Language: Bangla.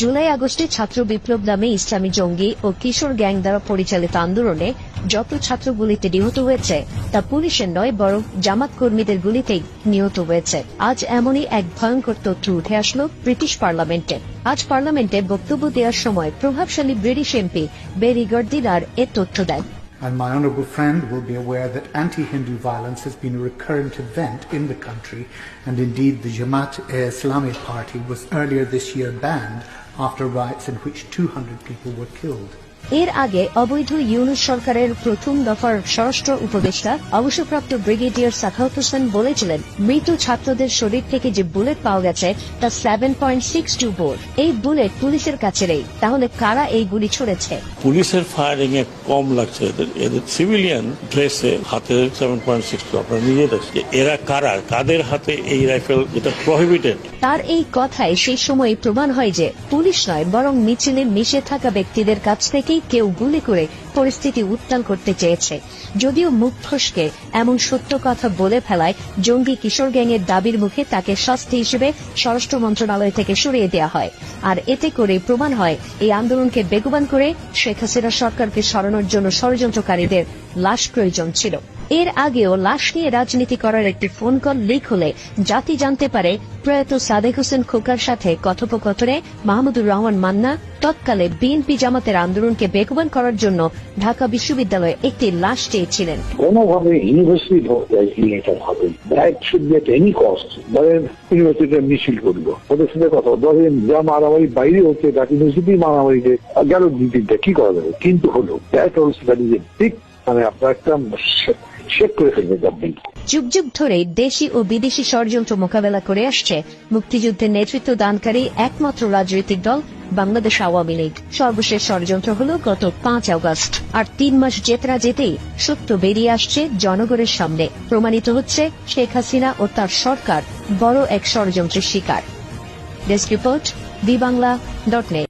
জুলাই আগস্টে ছাত্র বিপ্লব নামে ইসলামী জঙ্গি ও কিশোর গ্যাং দ্বারা পরিচালিত আন্দোলনে যত ছাত্র গুলিতে নিহত হয়েছে, তা পুলিশের নয়, বরং জামাত কর্মীদের গুলিতেই নিহত হয়েছে। আজ এমনই এক ভয়ঙ্কর তথ্য উঠে আসলো ব্রিটিশ পার্লামেন্টে। আজ পার্লামেন্টে বক্তব্য দেওয়ার সময় প্রভাবশালী ব্রিটিশ এমপি বেরি গর্দিনার এ তথ্য দেন। And my honourable friend will be aware that anti-Hindu violence has been a recurrent event in the country and indeed the Jamaat uh, Islami party was earlier this year banned after riots in which 200 people were killed. এর আগে অবৈধ ইউনুস সরকারের প্রথম দফার স্বরাষ্ট্র উপদেষ্টা অবসরপ্রাপ্ত ব্রিগেডিয়ার সাখাউত হোসেন বলেছিলেন মৃত ছাত্রদের শরীর থেকে যে বুলেট পাওয়া গেছে তা seven point six two bore. এই বুলেট পুলিশের কাছে নেই। তাহলে কারা এই গুলি ছুড়েছে? পুলিশের ফায়ারিং এ কম লাগছে এদের। এদের সিভিলিয়ান ড্রেসে হাতে সেভেন পয়েন্ট সিক্স টু আপনারা নিজে দেখছেন। এরা কারা? কাদের হাতে এই রাইফেল এটা প্রহিবিটেড তার এই কথায় সেই সময় প্রমাণ হয় যে পুলিশ নয় বরং মিছিলে মিশে থাকা ব্যক্তিদের কাছ থেকেই কেউ গুলি করে পরিস্থিতি উত্তাল করতে চেয়েছে। যদিও মুখ ফসকে এমন সত্য কথা বলে ফেলায়, জঙ্গি কিশোর গ্যাংয়ের দাবির মুখে তাকে শাস্তি হিসেবে স্বরাষ্ট্র মন্ত্রণালয় থেকে সরিয়ে দেওয়া হয়। আর এতে করে প্রমাণ হয়, এই আন্দোলনকে বেগবান করে শেখ হাসিনা সরকারকে সরানোর জন্য ষড়যন্ত্রকারীদের লাশ প্রয়োজন ছিল। এর আগেও লাশ নিয়ে রাজনীতি করার একটি ফোন কল লিক হলে জাতি জানতে পারে, প্রয়াত সাদেক হোসেন খোকার সাথে কথোপকথনে মাহমুদুর রহমান মান্না তৎকালে বিএনপি জামাতের আন্দোলনকে বেগবান করার জন্য ঢাকা বিশ্ববিদ্যালয়ে একটি লাশ চেয়েছিলেন। কোনোভাবে ইউনিভার্সিটি এটা হবে that should at any cost ধরেন ইউনিভার্সিটিতে মিছিল করল। ওদের সাথে কথা ধরেন যা মারামারি বাইরে হচ্ছে ঢাকা ইউনিভার্সিটি মারামারিতে গেল দুই তিনটা কি করা যাবে? কিন্তু হলো that also that is a big মানে আপনার একটা শেক করে ফেলবে গভর্নমেন্ট যুগ যুগ ধরে দেশি ও বিদেশি ষড়যন্ত্র মোকাবেলা করে আসছে। মুক্তিযুদ্ধের নেতৃত্ব দানকারী একমাত্র রাজনৈতিক দল বাংলাদেশ আওয়ামী লীগ। সর্বশেষ ষড়যন্ত্র হল গত পাঁচ আগস্ট। আর তিন মাস জেতরা যেতেই সত্য বেরিয়ে আসছে জনগণের সামনে। প্রমাণিত হচ্ছে শেখ হাসিনা ও তার সরকার বড় এক ষড়যন্ত্রের শিকার। Desk report B Bangla dot net